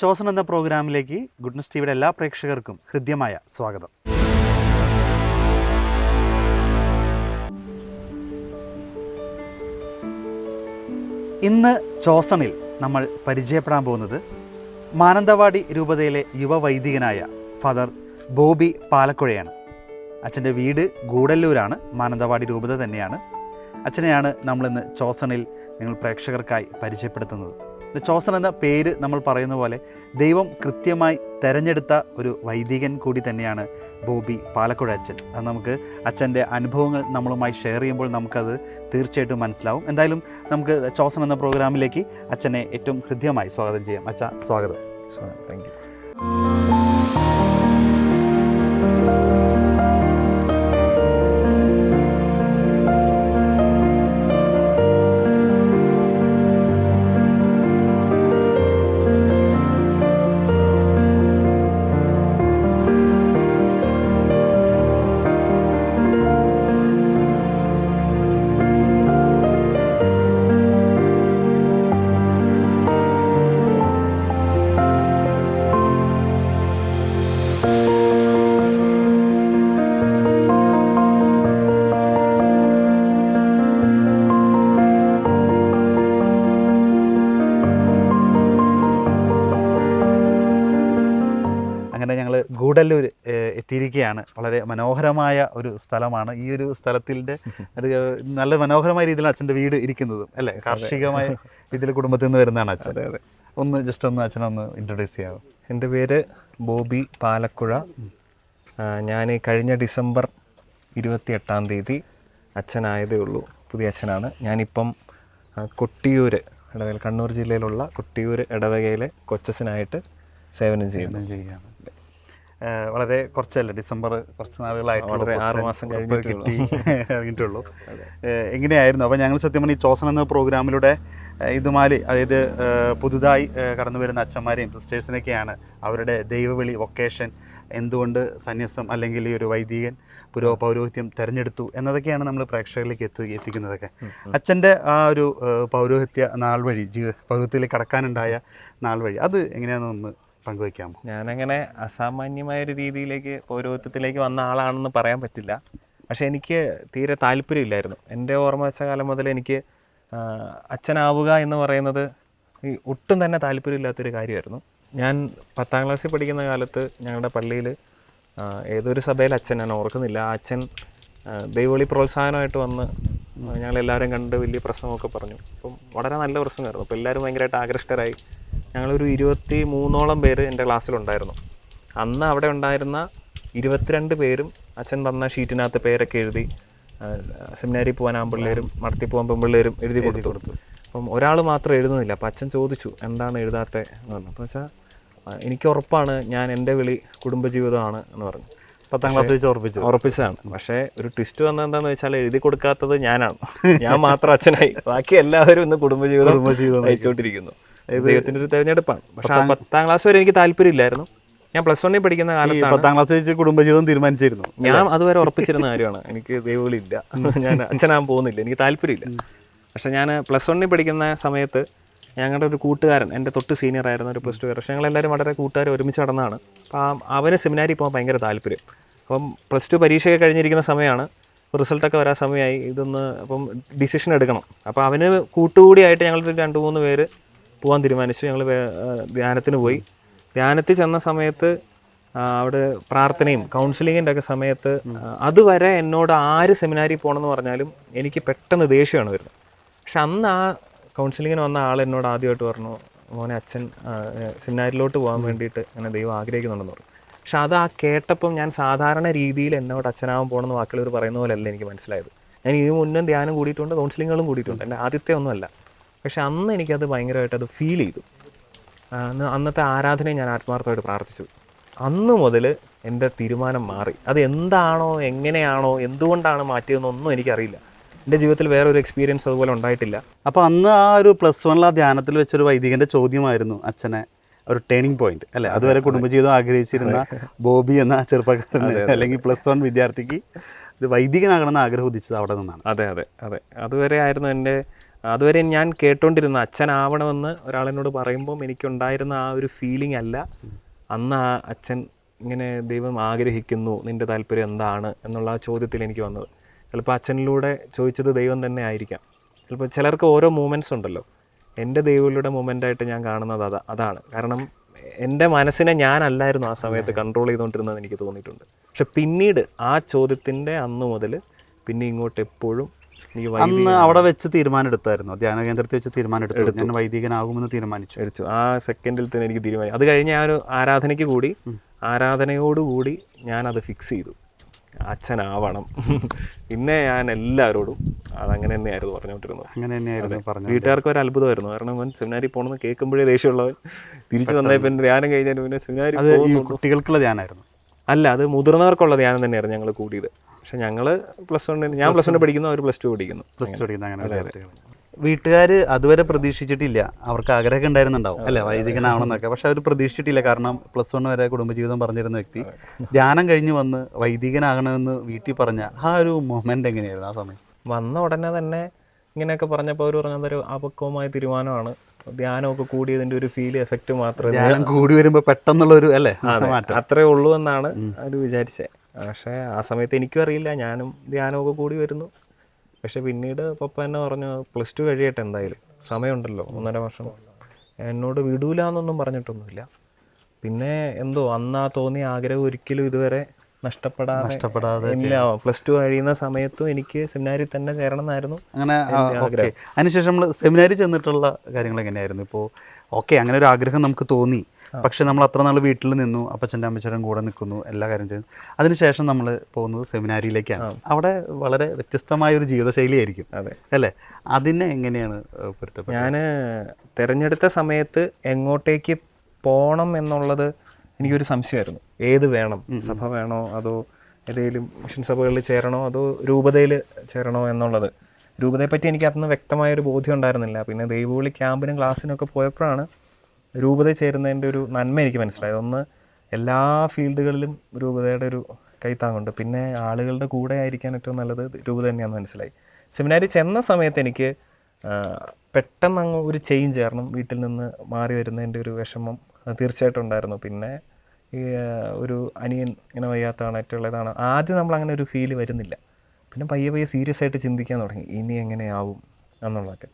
Chosen എന്ന പ്രോഗ്രാമിലേക്ക് goodness ടിവിയുടെ എല്ലാ പ്രേക്ഷകർക്കും ഹൃദ്യമായ സ്വാഗതം. ഇന്ന് ചോസണിൽ നമ്മൾ പരിചയപ്പെടാൻ പോകുന്നത് മാനന്തവാടി രൂപതയിലെ യുവവൈദികനായ ഫാദർ ബോബി പാലക്കുഴയാണ്. അച്ഛന്റെ വീട് ഗൂഡല്ലൂരാണ് മാനന്തവാടി രൂപത തന്നെയാണ്. അച്ഛനെയാണ് നമ്മളിന്ന് ചോസണിൽ നിങ്ങൾ പ്രേക്ഷകർക്കായി പരിചയപ്പെടുത്തുന്നത്. ഇത് ചോസൺ എന്ന പേര് നമ്മൾ പറയുന്ന പോലെ ദൈവം കൃത്യമായി തെരഞ്ഞെടുത്ത ഒരു വൈദികൻ കൂടി തന്നെയാണ് ബോബി പാലക്കുഴ അച്ഛൻ. അത് നമുക്ക് അച്ഛന്റെ അനുഭവങ്ങൾ നമ്മളുമായി ഷെയർ ചെയ്യുമ്പോൾ നമുക്കത് തീർച്ചയായിട്ടും മനസ്സിലാവും. എന്തായാലും നമുക്ക് ചോസൺ എന്ന പ്രോഗ്രാമിലേക്ക് അച്ഛനെ ഏറ്റവും ഹൃദ്യമായി സ്വാഗതം ചെയ്യാം. അച്ഛ സ്വാഗതം. താങ്ക് യു ഗൂഡല്ലൂർ എത്തിയിരിക്കുകയാണ് വളരെ മനോഹരമായ ഒരു സ്ഥലമാണ്. ഈ ഒരു സ്ഥലത്തിന്റെ നല്ല മനോഹരമായ രീതിയിലാണ് അച്ഛന്റെ വീട് ഇരിക്കുന്നത് അല്ലേ? കാർഷികമായ രീതിയിൽ കുടുംബത്തിൽ നിന്ന് വരുന്നതാണ് അച്ഛൻ. അതെ ജസ്റ്റ് ഒന്ന് ജസ്റ്റ് ഒന്ന് അച്ഛനൊന്ന് ഇൻട്രൊഡ്യൂസ് ചെയ്യാമോ എന്റെ പേര് ബോബി പാലക്കുഴ. ഞാൻ കഴിഞ്ഞ ഡിസംബർ ഇരുപത്തി എട്ടാം തീയതി അച്ഛനായതേ ഉള്ളൂ. പുതിയ അച്ഛനാണ്. ഞാനിപ്പം കൊട്ടിയൂർ ഇടവകയിൽ കണ്ണൂർ ജില്ലയിലുള്ള കൊട്ടിയൂർ ഇടവകയിലെ കൊച്ചസിനായിട്ട് സേവനം ചെയ്യുന്നു. ചെയ്യുകയാണ്. വളരെ കുറച്ചല്ല ഡിസംബർ കുറച്ച് നാളുകളായിട്ട് ആറ് മാസം കിട്ടി ഇറങ്ങിയിട്ടുള്ളൂ. എങ്ങനെയായിരുന്നു? അപ്പോൾ ഞങ്ങൾ സത്യം പറഞ്ഞാൽ ഈ ചോസൻ എന്ന പ്രോഗ്രാമിലൂടെ ഇതുമാലി അതായത് പുതുതായി കടന്നു വരുന്ന അച്ഛന്മാരെയും സിസ്റ്റേഴ്സിനൊക്കെയാണ് അവരുടെ ദൈവവിളി വൊക്കേഷൻ എന്തുകൊണ്ട് സന്യാസം അല്ലെങ്കിൽ ഈ ഒരു വൈദികൻ പുരോ പൗരോഹിത്യം തിരഞ്ഞെടുത്തു എന്നതൊക്കെയാണ് നമ്മൾ പ്രേക്ഷകരിലേക്ക് എത്തി എത്തിക്കുന്നതൊക്കെ. അച്ഛന്റെ ആ ഒരു പൗരോഹിത്യ നാൾ വഴി പൗരോഹിത്യത്തിലേക്ക് കടക്കാനുണ്ടായ നാൾ വഴി അത് എങ്ങനെയാണെന്നൊന്ന് പങ്കുവയ്ക്കാമോ ഞാനങ്ങനെ അസാമാന്യമായ ഒരു രീതിയിലേക്ക് പൗരോഹിത്യത്തിലേക്ക് വന്ന ആളാണെന്ന് പറയാൻ പറ്റില്ല. പക്ഷേ എനിക്ക് തീരെ താല്പര്യമില്ലായിരുന്നു. എന്റെ ഓർമ്മ വെച്ച കാലം മുതൽ എനിക്ക് അച്ഛനാവുക എന്ന് പറയുന്നത് ഈ ഒട്ടും തന്നെ താല്പര്യമില്ലാത്തൊരു കാര്യമായിരുന്നു. ഞാൻ പത്താം ക്ലാസ്സിൽ പഠിക്കുന്ന കാലത്ത് ഞങ്ങളുടെ പള്ളിയിൽ ഏതൊരു സഭയിൽ അച്ഛൻ ഞാൻ ഓർക്കുന്നില്ല. ആ അച്ഛൻ ദൈവളി പ്രോത്സാഹനമായിട്ട് വന്ന് ഞങ്ങളെല്ലാവരും കണ്ട് വലിയ പ്രസംഗമൊക്കെ പറഞ്ഞു. അപ്പം വളരെ നല്ല പ്രസംഗമായിരുന്നു അപ്പോൾ എല്ലാവരും ഭയങ്കരമായിട്ട് ആകൃഷ്ടരായി. ഞങ്ങളൊരു ഇരുപത്തി മൂന്നോളം പേര് എന്റെ ക്ലാസ്സിലുണ്ടായിരുന്നു. അന്ന് അവിടെ ഉണ്ടായിരുന്ന ഇരുപത്തിരണ്ട് പേരും അച്ഛൻ തന്ന ഷീറ്റിനകത്ത് പേരൊക്കെ എഴുതി സെമിനാരി പോകാൻ ആമ്പിള്ളേരും മടത്തി പോകാൻ പെമ്പിള്ളേരും എഴുതി കൊടുത്തു. കൊടുത്തു. അപ്പം ഒരാൾ മാത്രം എഴുതുന്നില്ല. അപ്പം അച്ഛൻ ചോദിച്ചു എന്താണ് എഴുതാത്തത് എന്ന് പറഞ്ഞു. അപ്പോൾ വെച്ചാൽ എനിക്ക് ഉറപ്പാണ് ഞാൻ എന്റെ വിളി കുടുംബജീവിതമാണ് എന്ന് പറഞ്ഞു. പത്താം ക്ലാസ് വെച്ച് ഉറപ്പിച്ചു. ഉറപ്പിച്ചതാണ്. പക്ഷേ ഒരു ട്വിസ്റ്റ് വന്നത് എന്താണെന്ന് വെച്ചാൽ എഴുതി കൊടുക്കാത്തത് ഞാനാണ്. ഞാൻ മാത്രം അച്ഛനായി. ബാക്കി എല്ലാവരും ഇന്ന് കുടുംബജീവിതം കുടുംബജീവിതം നയിച്ചുകൊണ്ടിരിക്കുന്നു ദൈവത്തിന്റെ ഒരു തെരഞ്ഞെടുപ്പാണ്. പക്ഷെ ആ പത്താം ക്ലാസ് വരെ എനിക്ക് താല്പര്യമില്ലായിരുന്നു. ഞാൻ പ്ലസ് വണ്ണിൽ പഠിക്കുന്ന കാലത്ത് കാലത്താണ് പത്താം ക്ലാസ് വെച്ച് കുടുംബജീവിതം തീരുമാനിച്ചിരുന്നു. ഞാൻ അതുവരെ ഉറപ്പിച്ചിരുന്ന കാര്യമാണ്. എനിക്ക് ദൈവവിളി ഇല്ല ഞാൻ അച്ഛനാകാൻ പോകുന്നില്ല. എനിക്ക് താല്പര്യമില്ല. പക്ഷെ ഞാൻ പ്ലസ് വണ്ണിൽ പഠിക്കുന്ന സമയത്ത് ഞങ്ങളുടെ ഒരു കൂട്ടുകാരൻ എന്റെ തൊട്ട് സീനിയർ ആയിരുന്ന ഒരു പ്ലസ് ടു പക്ഷേ ഞങ്ങളെല്ലാവരും വളരെ കൂട്ടുകാർ ഒരുമിച്ച് നടന്നതാണ് അപ്പോൾ ആ അവന് സെമിനാരിൽ പോകാൻ ഭയങ്കര താല്പര്യം. അപ്പം പ്ലസ് ടു പരീക്ഷയൊക്കെ കഴിഞ്ഞിരിക്കുന്ന സമയമാണ്. റിസൾട്ടൊക്കെ വരാൻ സമയമായി. ഇതൊന്ന് അപ്പം ഡിസിഷൻ എടുക്കണം. അപ്പോൾ അവന് കൂട്ടുകൂടിയായിട്ട് ഞങ്ങൾ രണ്ട് മൂന്ന് പേര് പോകാൻ തീരുമാനിച്ചു. ഞങ്ങൾ ധ്യാനത്തിന് പോയി. ധ്യാനത്തിൽ ചെന്ന സമയത്ത് അവിടെ പ്രാർത്ഥനയും കൗൺസിലിങ്ങിന്റെ ഒക്കെ സമയത്ത് അതുവരെ എന്നോട് ആര് സെമിനാരിൽ പോകണമെന്ന് പറഞ്ഞാലും എനിക്ക് പെട്ടെന്ന് ദേഷ്യമാണ് വരുന്നത്. പക്ഷെ അന്ന് ആ കൗൺസിലിങ്ങിന് വന്ന ആൾ എന്നോട് ആദ്യമായിട്ട് പറഞ്ഞു മോനെ അച്ഛൻ സെമിനാരിലോട്ട് പോകാൻ വേണ്ടിയിട്ട് അങ്ങനെ ദൈവം ആഗ്രഹിക്കുന്നുണ്ടെന്ന് പറഞ്ഞു. പക്ഷെ അത് ആ കേട്ടപ്പം ഞാൻ സാധാരണ രീതിയിൽ എന്നോട് അച്ഛനാവാൻ പോകണമെന്ന് വാക്കുകൾ പറയുന്ന പോലെയല്ല എനിക്ക് മനസ്സിലായത്. ഞാൻ ഇതിനു മുന്നേ ധ്യാനം കൂടിയിട്ടുണ്ട് കൗൺസിലിങ്ങുകളും കൂടിയിട്ടുണ്ട്. എന്റെ ആദ്യത്തെ ഒന്നുമല്ല. പക്ഷെ അന്ന് എനിക്കത് ഭയങ്കരമായിട്ട് അത് ഫീൽ ചെയ്തു. അന്നത്തെ ആരാധനയെ ഞാൻ ആത്മാർത്ഥമായിട്ട് പ്രാർത്ഥിച്ചു. അന്ന് മുതൽ എന്റെ തീരുമാനം മാറി. അത് എന്താണോ എങ്ങനെയാണോ എന്തുകൊണ്ടാണ് മാറ്റിയതെന്നൊന്നും എനിക്കറിയില്ല. എന്റെ ജീവിതത്തിൽ വേറെ ഒരു എക്സ്പീരിയൻസ് അതുപോലെ ഉണ്ടായിട്ടില്ല. അപ്പോൾ അന്ന് ആ ഒരു പ്ലസ് വണ്ണിൽ ആ ധ്യാനത്തിൽ വെച്ചൊരു വൈദികന്റെ ചോദ്യമായിരുന്നു അച്ഛനെ. ഒരു ടേണിംഗ് പോയിന്റ് അല്ലെ? അതുവരെ കുടുംബജീവിതം ആഗ്രഹിച്ചിരുന്ന ബോബി എന്ന ചെറുപ്പക്കാരന് അല്ലെങ്കിൽ പ്ലസ് വൺ വിദ്യാർത്ഥിക്ക് ഇത് വൈദികനാകണമെന്ന് ആഗ്രഹം ഉദിച്ചത് അവിടെ നിന്നാണ്. അതെ അതെ അതെ. അതുവരെ ആയിരുന്നു എന്റെ അതുവരെ ഞാൻ കേട്ടോണ്ടിരുന്ന അച്ഛനാവണമെന്ന് ഒരാളെന്നോട് പറയുമ്പം എനിക്കുണ്ടായിരുന്ന ആ ഒരു ഫീലിംഗ് അല്ല. അന്ന് ആ അച്ഛൻ ഇങ്ങനെ ദൈവം ആഗ്രഹിക്കുന്നു നിന്റെ താല്പര്യം എന്താണ് എന്നുള്ള ആ ചോദ്യത്തിൽ എനിക്ക് വന്നത്. ചിലപ്പോൾ അച്ഛനിലൂടെ ചോദിച്ചത് ദൈവം തന്നെ ആയിരിക്കാം. ചിലപ്പോൾ ചിലർക്ക് ഓരോ മൂമെന്റ്സ് ഉണ്ടല്ലോ. എന്റെ ദൈവങ്ങളുടെ മൂമെന്റായിട്ട് ഞാൻ കാണുന്നത് അതാ അതാണ്. കാരണം എന്റെ മനസ്സിനെ ഞാനല്ലായിരുന്നു ആ സമയത്ത് കൺട്രോൾ ചെയ്തുകൊണ്ടിരുന്നത് എനിക്ക് തോന്നിയിട്ടുണ്ട്. പക്ഷെ പിന്നീട് ആ ചോദ്യത്തിന്റെ അന്ന് മുതൽ പിന്നെ ഇങ്ങോട്ട് എപ്പോഴും അന്ന് അവിടെ വെച്ച് തീരുമാനം എടുത്തായിരുന്നു ധ്യാന കേന്ദ്രത്തിൽ വെച്ച് തീരുമാനം എടുത്തു. ഞാൻ വൈദികനാകുമെന്ന് തീരുമാനിച്ചു. എടുത്തു. ആ സെക്കൻഡിൽ തന്നെ എനിക്ക് തീരുമാനിച്ചു അത് കഴിഞ്ഞ് ആ ഒരു ആരാധനയ്ക്ക് കൂടി ആരാധനയോടുകൂടി ഞാൻ അത് ഫിക്സ് ചെയ്തു. അച്ഛനാവണം. പിന്നെ ഞാൻ എല്ലാവരോടും അതങ്ങനെ തന്നെയായിരുന്നു പറഞ്ഞുകൊണ്ടിരുന്നത്. അങ്ങനെ തന്നെയായിരുന്നു പറഞ്ഞു വീട്ടുകാർക്ക് ഒരു അത്ഭുതമായിരുന്നു. കാരണം അവൻ സെമിനാരി പോകണമെന്ന് കേൾക്കുമ്പോഴേ ദേഷ്യമുള്ളവൻ തിരിച്ചു വന്നാൽ പിന്നെ ധ്യാനം കഴിഞ്ഞാൽ പിന്നെ സെമിനാരി കുട്ടികൾക്കുള്ള ധ്യാനമായിരുന്നു. അല്ല അത് മുതിർന്നവർക്കുള്ള ധ്യാനം തന്നെയായിരുന്നു ഞങ്ങൾ കൂടിയത്. പക്ഷെ ഞങ്ങൾ പ്ലസ് വണ്ണിന് ഞാൻ പ്ലസ് വൺ. പഠിക്കുന്നു അവർ പ്ലസ് ടു പഠിക്കുന്നു. പ്ലസ് ടു പഠിക്കുന്നു അങ്ങനെ വിദ്യാർത്ഥികൾ വീട്ടുകാർ അതുവരെ പ്രതീക്ഷിച്ചിട്ടില്ല. അവർക്ക് ആഗ്രഹമൊക്കെ ഉണ്ടായിരുന്നുണ്ടാവും. അല്ലേ? വൈദികനാവണമെന്നൊക്കെ. പക്ഷെ അവർ പ്രതീക്ഷിച്ചിട്ടില്ല. കാരണം പ്ലസ് വൺ വരെ കുടുംബജീവിതം പറഞ്ഞിരുന്ന വ്യക്തി. ധ്യാനം കഴിഞ്ഞ് വന്ന് വൈദികനാകണമെന്ന് വീട്ടിൽ പറഞ്ഞ ആ ഒരു മൊമെന്റ് എങ്ങനെയായിരുന്നു ആ സമയം? വന്ന ഉടനെ തന്നെ ഇങ്ങനെയൊക്കെ പറഞ്ഞപ്പോൾ അവർ പറഞ്ഞ ഒരു അപക്വമായ തീരുമാനമാണ് ധ്യാനമൊക്കെ കൂടിയതിന്റെ ഒരു ഫീൽ എഫക്റ്റ് മാത്രമേ ധ്യാനം കൂടി വരുമ്പോൾ പെട്ടെന്നുള്ള ഒരു അല്ലേ അത്രേ ഉള്ളൂ എന്നാണ് അവർ വിചാരിച്ചത് പക്ഷേ ആ സമയത്ത് എനിക്കും അറിയില്ല. ഞാനും ധ്യാനമൊക്കെ കൂടി വരുന്നു. പക്ഷെ പിന്നീട് പപ്പ എന്നെ പറഞ്ഞു പ്ലസ് ടു കഴിയട്ടെ എന്തായാലും. സമയമുണ്ടല്ലോ ഒന്നര വർഷം. എന്നോട് വിടൂല എന്നൊന്നും പറഞ്ഞിട്ടൊന്നുമില്ല. പിന്നെ എന്തോ അന്നാ തോന്നിയ ആഗ്രഹം ഒരിക്കലും ഇതുവരെ നഷ്ടപ്പെടാതെ നഷ്ടപ്പെടാതെ ഇല്ല. പ്ലസ് ടു കഴിയുന്ന സമയത്തും എനിക്ക് സെമിനാരിൽ തന്നെ ചേരണം എന്നായിരുന്നു അങ്ങനെ അതിനുശേഷം നമ്മൾ സെമിനാരി ചെന്നിട്ടുള്ള കാര്യങ്ങൾ എങ്ങനെയായിരുന്നു ഇപ്പോൾ ഓക്കെ അങ്ങനെ ഒരു ആഗ്രഹം നമുക്ക് തോന്നി. പക്ഷെ നമ്മൾ അത്ര നാൾ വീട്ടിൽ നിന്നു അപ്പച്ചന്റെ അമ്മച്ചനും കൂടെ നിൽക്കുന്നു എല്ലാ കാര്യം ചെയ്യുന്നു അതിനുശേഷം നമ്മൾ പോകുന്നത് സെമിനാരിയിലേക്കാണ്. അവിടെ വളരെ വ്യത്യസ്തമായ ഒരു ജീവിതശൈലിയായിരിക്കും. അതെ. അല്ലേ? അതിനെ എങ്ങനെയാണ് പൊരുത്തപ്പെട്ടത്? ഞാൻ തിരഞ്ഞെടുത്ത സമയത്ത് എങ്ങോട്ടേക്ക് പോകണം എന്നുള്ളത് എനിക്കൊരു സംശയമായിരുന്നു. ഏത് വേണം? സഭ വേണോ? അതോ ഏതെങ്കിലും മിഷൻ സഭകളിൽ ചേരണോ? അതോ രൂപതയിൽ ചേരണോ എന്നുള്ളത്? രൂപതയെപ്പറ്റി എനിക്ക് അന്ന് വ്യക്തമായൊരു ബോധ്യം ഉണ്ടായിരുന്നില്ല. പിന്നെ ദൈവവിളി ക്യാമ്പിനും ക്ലാസ്സിനൊക്കെ പോയപ്പോഴാണ് രൂപതയിൽ ചേരുന്നതിന്റെ ഒരു നന്മ എനിക്ക് മനസ്സിലായത് ഒന്ന് എല്ലാ ഫീൽഡുകളിലും രൂപതയുടെ ഒരു കൈത്താങ്ങുണ്ട് പിന്നെ ആളുകളുടെ കൂടെ ആയിരിക്കാൻ ഏറ്റവും നല്ലത് രൂപത തന്നെയാണെന്ന് മനസ്സിലായി. സെമിനാരി ചെന്ന സമയത്ത് എനിക്ക് പെട്ടെന്ന് അങ്ങ് ഒരു ചേഞ്ച് കാരണം വീട്ടിൽ നിന്ന് മാറി വരുന്നതിന്റെ ഒരു വിഷമം തീർച്ചയായിട്ടും ഉണ്ടായിരുന്നു. പിന്നെ ഈ ഒരു അനിയൻ ഇങ്ങനെ വയ്യാത്തതാണ് ഏറ്റവും ഉള്ളതാണ് ആദ്യം നമ്മൾ അങ്ങനെ ഒരു ഫീൽ വരുന്നില്ല. പിന്നെ പയ്യെ പയ്യെ സീരിയസ് ആയിട്ട് ചിന്തിക്കാൻ തുടങ്ങി. ഇനി എങ്ങനെയാവും എന്നുള്ളതൊക്കെ.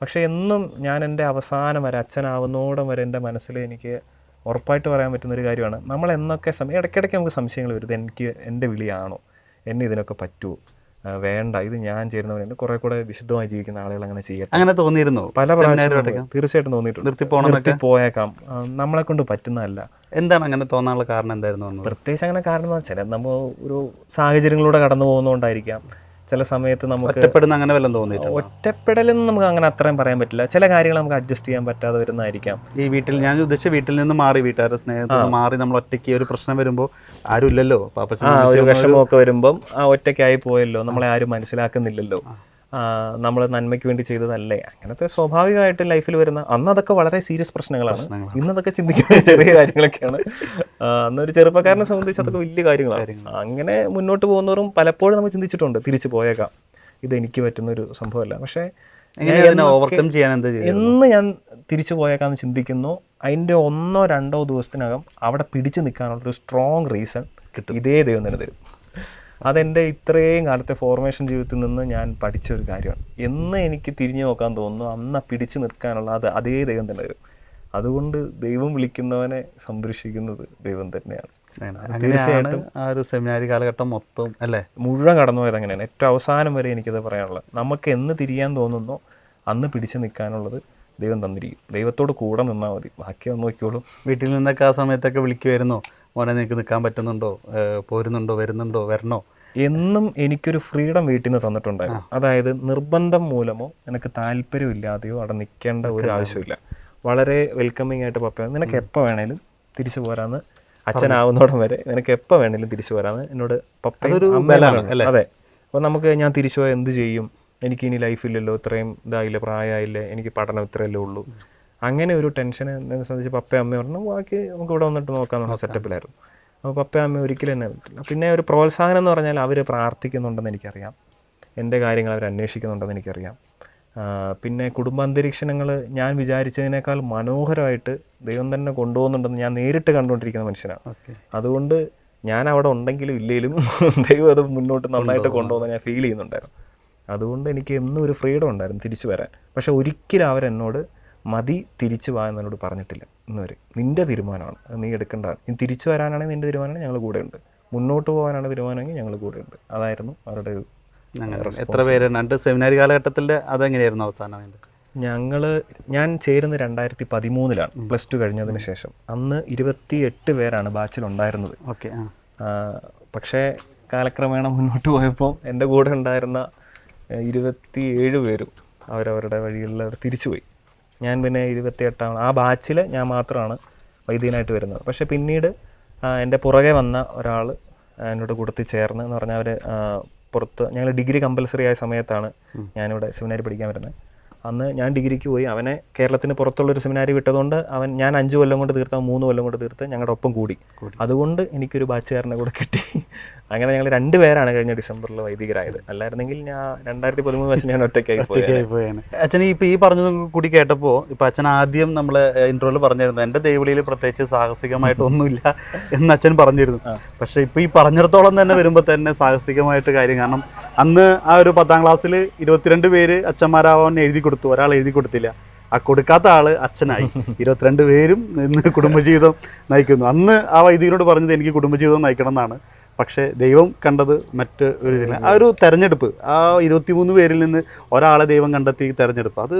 പക്ഷേ എന്നും ഞാൻ എന്റെ അവസാനം വരെ അച്ഛനാവുന്നോടം വരെ എന്റെ മനസ്സിൽ എനിക്ക് ഉറപ്പായിട്ട് പറയാൻ പറ്റുന്ന ഒരു കാര്യമാണ്. നമ്മൾ എന്നൊക്കെ സമയം ഇടയ്ക്കിടയ്ക്ക് നമുക്ക് സംശയങ്ങൾ വരും. ഇത് എനിക്ക് എന്റെ വിളിയാണോ? എന്നെ ഇതിനൊക്കെ പറ്റുമോ? വേണ്ട. ഇത് ഞാൻ ചേരുന്നവരുണ്ട് കുറെ കൂടെ വിശുദ്ധമായി ജീവിക്കുന്ന ആളുകൾ അങ്ങനെ ചെയ്യട്ടെ. അങ്ങനെ തോന്നിയിരുന്നു? പല പ്രാവശ്യം തീർച്ചയായിട്ടും തോന്നിയിട്ടുണ്ട്. നിർത്തി പോയേക്കാം. നമ്മളെ കൊണ്ട് പറ്റുന്നതല്ല. എന്താണ് അങ്ങനെ തോന്നാനുള്ള കാരണം എന്തായിരുന്നു പ്രത്യേകിച്ച് അങ്ങനെ കാരണം എന്ന് വെച്ചാൽ നമ്മൾ ഒരു സാഹചര്യങ്ങളിലൂടെ കടന്നു പോകുന്നതുകൊണ്ടായിരിക്കാം. ചില സമയത്ത് നമുക്ക് ഒറ്റപ്പെടുന്ന അങ്ങനെ വല്ലതും തോന്നിയിട്ടുണ്ട്? ഒറ്റപ്പെടലെന്ന് നമുക്ക് അങ്ങനെ അത്രയും പറയാൻ പറ്റില്ല. ചില കാര്യങ്ങൾ നമുക്ക് അഡ്ജസ്റ്റ് ചെയ്യാൻ പറ്റാതെ വരുന്നതായിരിക്കാം. ഈ വീട്ടിൽ ഞാൻ ഉദ്ദേശിച്ച വീട്ടിൽ നിന്ന് മാറി വീട്ടുകാരുടെ സ്നേഹത്തിൽ നിന്ന് മാറി നമ്മൾ ഒറ്റയ്ക്ക് ഒരു പ്രശ്നം വരുമ്പോൾ ആരുമില്ലല്ലോ? അപ്പൊ ഒരു വിഷമമൊക്കെ വരുമ്പം ആ ഒറ്റയ്ക്കായി പോയല്ലോ. നമ്മളെ ആരും മനസ്സിലാക്കുന്നില്ലല്ലോ. നമ്മൾ നന്മയ്ക്ക് വേണ്ടി ചെയ്തതല്ലേ? അങ്ങനത്തെ സ്വാഭാവികമായിട്ട് ലൈഫിൽ വരുന്ന അന്ന് അതൊക്കെ വളരെ സീരിയസ് പ്രശ്നങ്ങളാണ്. ഇന്നതൊക്കെ ചിന്തിക്കുന്ന ചെറിയ കാര്യങ്ങളൊക്കെയാണ്. അന്നൊരു ചെറുപ്പക്കാരനെ സംബന്ധിച്ച് അതൊക്കെ വലിയ കാര്യങ്ങളാണ്. അങ്ങനെ മുന്നോട്ട് പോകുന്നവരും പലപ്പോഴും നമ്മൾ ചിന്തിച്ചിട്ടുണ്ട് തിരിച്ചു പോയേക്കാം. ഇത് എനിക്ക് പറ്റുന്ന ഒരു സംഭവമല്ല. പക്ഷേ ഓവർകം ചെയ്യാൻ എന്താ എന്ന് ഞാൻ തിരിച്ചു പോയേക്കാന്ന് ചിന്തിക്കുന്നു. അതിന്റെ ഒന്നോ രണ്ടോ ദിവസത്തിനകം അവിടെ പിടിച്ചു നിൽക്കാനുള്ള ഒരു സ്ട്രോങ് റീസൺ കിട്ടും. ഇതേ ദൈവം തന്നെ തരും. അതെന്റെ ഇത്രയും കാലത്തെ ഫോർമേഷൻ ജീവിതത്തിൽ നിന്ന് ഞാൻ പഠിച്ച ഒരു കാര്യമാണ്. എന്ന് എനിക്ക് തിരിഞ്ഞു നോക്കാൻ തോന്നുന്നു അന്ന് പിടിച്ചു നിൽക്കാനുള്ള അത് അതേ ദൈവം തന്നെ വരും അതുകൊണ്ട് ദൈവം വിളിക്കുന്നവനെ സംരക്ഷിക്കുന്നത് ദൈവം തന്നെയാണ്. തീർച്ചയായിട്ടും ആ ഒരു സെമിനാരി കാലഘട്ടം മൊത്തം അല്ലേ? മുഴുവൻ കടന്നുപോയത് അങ്ങനെയാണ്. ഏറ്റവും അവസാനം വരെ എനിക്കത് പറയാനുള്ളത്. നമുക്ക് എന്ന് തിരിയാൻ തോന്നുന്നോ അന്ന് പിടിച്ചു നിൽക്കാനുള്ളത് ദൈവം തന്നിരിക്കും. ദൈവത്തോട് കൂടെ നിന്നാൽ മതി. ബാക്കി ഒന്ന് നോക്കിയോളൂ വീട്ടിൽ നിന്നൊക്കെ ആ സമയത്തൊക്കെ വിളിക്കുമായിരുന്നോ മോനെ നിനക്ക് നിൽക്കാൻ പറ്റുന്നുണ്ടോ? പോരുന്നുണ്ടോ? വരുന്നുണ്ടോ? വരണോ? എന്നും എനിക്കൊരു ഫ്രീഡം വീട്ടിൽ നിന്ന് തന്നിട്ടുണ്ടായിരുന്നു. അതായത് നിർബന്ധം മൂലമോ എനിക്ക് താല്പര്യമില്ലാതെയോ അവിടെ നിൽക്കേണ്ട ഒരു ആവശ്യമില്ല. വളരെ വെൽക്കമിങ് ആയിട്ട് പപ്പ നിനക്ക് എപ്പോൾ വേണേലും തിരിച്ചു പോരാന്ന് അച്ഛനാവുന്നോടം വരെ നിനക്ക് എപ്പോൾ വേണേലും തിരിച്ചു പോരാന്ന് എന്നോട് പപ്പ അതെ. അപ്പോൾ നമുക്ക് ഞാൻ തിരിച്ചു പോയാൽ എന്ത് ചെയ്യും? എനിക്ക് ഇനി ലൈഫില്ലല്ലോ ഇത്രയും ഇതായില്ല പ്രായമായില്ലേ എനിക്ക് പഠനം ഇത്രയല്ലേ ഉള്ളൂ. അങ്ങനെ ഒരു ടെൻഷൻ എന്നെ സംബന്ധിച്ച് പപ്പ അമ്മ പറഞ്ഞു ബാക്കി നമുക്ക് ഇവിടെ വന്നിട്ട് നോക്കാമെന്നുള്ള സെറ്റപ്പിലായിരുന്നു അപ്പോൾ പപ്പ അമ്മ ഒരിക്കലും എന്നെ പറ്റില്ല പിന്നെ ഒരു പ്രോത്സാഹനം എന്ന് പറഞ്ഞാൽ അവർ പ്രാർത്ഥിക്കുന്നുണ്ടെന്ന് എനിക്കറിയാം. എന്റെ കാര്യങ്ങൾ അവർ അന്വേഷിക്കുന്നുണ്ടെന്ന് എനിക്കറിയാം. പിന്നെ കുടുംബാന്തരീക്ഷണങ്ങൾ ഞാൻ വിചാരിച്ചതിനേക്കാൾ മനോഹരമായിട്ട് ദൈവം തന്നെ കൊണ്ടുപോകുന്നുണ്ടെന്ന് ഞാൻ നേരിട്ട് കണ്ടുകൊണ്ടിരിക്കുന്ന മനുഷ്യനാണ്. അതുകൊണ്ട് ഞാൻ അവിടെ ഉണ്ടെങ്കിലും ഇല്ലെങ്കിലും ദൈവം അത് മുന്നോട്ട് നന്നായിട്ട് കൊണ്ടുപോകുന്ന ഞാൻ ഫീൽ ചെയ്യുന്നുണ്ടായിരുന്നു. അതുകൊണ്ട് എനിക്ക് എന്നും ഒരു ഫ്രീഡം ഉണ്ടായിരുന്നു തിരിച്ചു വരാൻ. പക്ഷെ ഒരിക്കലും അവരെന്നോട് മതി തിരിച്ചു വാ എന്നോട് പറഞ്ഞിട്ടില്ല ഇന്നുവരെ. നിന്റെ തീരുമാനമാണ്. അത് നീ എടുക്കേണ്ടതാണ്. ഇനി തിരിച്ചു വരാനാണെങ്കിൽ നിന്റെ തീരുമാനമാണ് ഞങ്ങൾ കൂടെ ഉണ്ട് മുന്നോട്ട് പോകാനാണ് തീരുമാനമെങ്കിൽ ഞങ്ങൾ കൂടെ ഉണ്ട് അതായിരുന്നു അവരുടെ എത്ര പേര്? രണ്ട് സെമിനാരി കാലഘട്ടത്തിന്റെ അതെങ്ങനെയായിരുന്നു അവസാനം ഞങ്ങൾ ഞാൻ ചേരുന്നത് രണ്ടായിരത്തി പതിമൂന്നിലാണ് പ്ലസ് ടു കഴിഞ്ഞതിന് ശേഷം. അന്ന് ഇരുപത്തി എട്ട് പേരാണ് ബാച്ചിലുണ്ടായിരുന്നത് ഓക്കെ പക്ഷേ കാലക്രമേണ മുന്നോട്ട് പോയപ്പോൾ എന്റെ കൂടെ ഉണ്ടായിരുന്ന ഇരുപത്തി ഏഴ് പേരും അവരവരുടെ വഴികളിൽ അവർ തിരിച്ചുപോയി. ഞാൻ പിന്നെ ഇരുപത്തി എട്ടാം ആ ബാച്ചിൽ ഞാൻ മാത്രമാണ് വൈദ്യനായിട്ട് വരുന്നത്. പക്ഷേ പിന്നീട് എന്റെ പുറകെ വന്ന ഒരാൾ എന്നോട് കൂട്ടത്തിൽ ചേർന്ന് എന്ന് പറഞ്ഞാൽ അവർ പുറത്ത് ഞങ്ങൾ ഡിഗ്രി കമ്പൽസറി ആയ സമയത്താണ് ഞാനിവിടെ സെമിനാരി പഠിക്കാൻ വരുന്നത്. അന്ന് ഞാൻ ഡിഗ്രിക്ക് പോയി. അവനെ കേരളത്തിന് പുറത്തുള്ളൊരു സെമിനാരി വിട്ടതുകൊണ്ട് അവൻ ഞാൻ അഞ്ച് കൊല്ലം കൊണ്ട് തീർത്ത് മൂന്ന് കൊല്ലം കൊണ്ട് തീർത്ത് ഞങ്ങളുടെ ഒപ്പം കൂടി. അതുകൊണ്ട് എനിക്കൊരു ബാച്ചുകാരനെ കൂടെ കിട്ടി. അങ്ങനെ ഞങ്ങൾ രണ്ടുപേരാണ് കഴിഞ്ഞ ഡിസംബറിൽ വൈദികരായത്. അല്ലായിരുന്നെങ്കിൽ ഞാൻ രണ്ടായിരത്തി പതിമൂന്ന് വർഷം ഞാൻ ഒറ്റയ്ക്കായി പോയി ഒറ്റയ്ക്കായി പോയാണ് അച്ഛൻ ഇപ്പൊ ഈ പറഞ്ഞതും കൂടി കേട്ടപ്പോൾ ഇപ്പൊ അച്ഛൻ ആദ്യം നമ്മൾ ഇൻട്രോയിൽ പറഞ്ഞിരുന്നു. എന്റെ ദൈവളിയിൽ പ്രത്യേകിച്ച് സാഹസികമായിട്ട് ഒന്നുമില്ല എന്ന് അച്ഛൻ പറഞ്ഞിരുന്നു. പക്ഷേ ഇപ്പൊ ഈ പറഞ്ഞിടത്തോളം തന്നെ വരുമ്പോൾ തന്നെ സാഹസികമായിട്ട് കാര്യം. കാരണം അന്ന് ആ ഒരു പത്താം ക്ലാസ്സിൽ ഇരുപത്തിരണ്ട് പേര് അച്ഛന്മാരാവാൻ എഴുതി കൊടുത്തു. ഒരാൾ എഴുതി കൊടുത്തില്ല. ആ കൊടുക്കാത്ത ആൾ അച്ഛനായി. ഇരുപത്തിരണ്ട് പേരും ഇന്ന് കുടുംബജീവിതം നയിക്കുന്നു. അന്ന് ആ വൈദികനോട് പറഞ്ഞത് എനിക്ക് കുടുംബജീവിതം നയിക്കണം എന്നാണ്. പക്ഷേ ദൈവം കണ്ടത് മറ്റ് ഒരു ഇതില്ല. ആ ഒരു തെരഞ്ഞെടുപ്പ് ആ ഇരുപത്തിമൂന്ന് പേരിൽ നിന്ന് ഒരാളെ ദൈവം കണ്ടെത്തി തെരഞ്ഞെടുപ്പ്. അത്